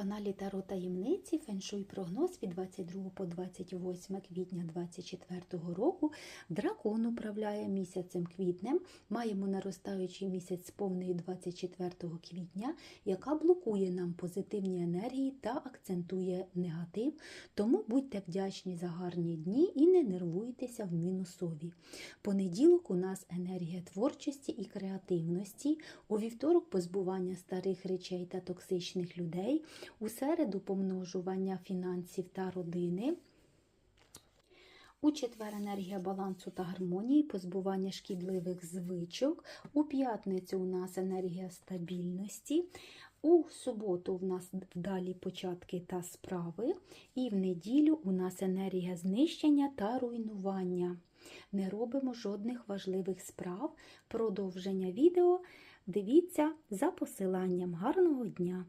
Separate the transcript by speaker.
Speaker 1: каналі Таро Таємниці феншуй прогноз від 22 по 28 квітня 2024 року. Дракон управляє місяцем квітнем. Маємо наростаючий місяць повний 24 квітня, яка блокує нам позитивні енергії та акцентує негатив. Тому будьте вдячні за гарні дні і не нервуйтеся в мінусові. Понеділок у нас енергія творчості і креативності. У вівторок позбування старих речей та токсичних людей. У середу помножування фінансів та родини. У четвер енергія балансу та гармонії, позбування шкідливих звичок. У п'ятницю у нас енергія стабільності. У суботу в нас вдалі початки та справи. І в неділю у нас енергія знищення та руйнування. Не робимо жодних важливих справ. Продовження відео дивіться за посиланням. Гарного дня!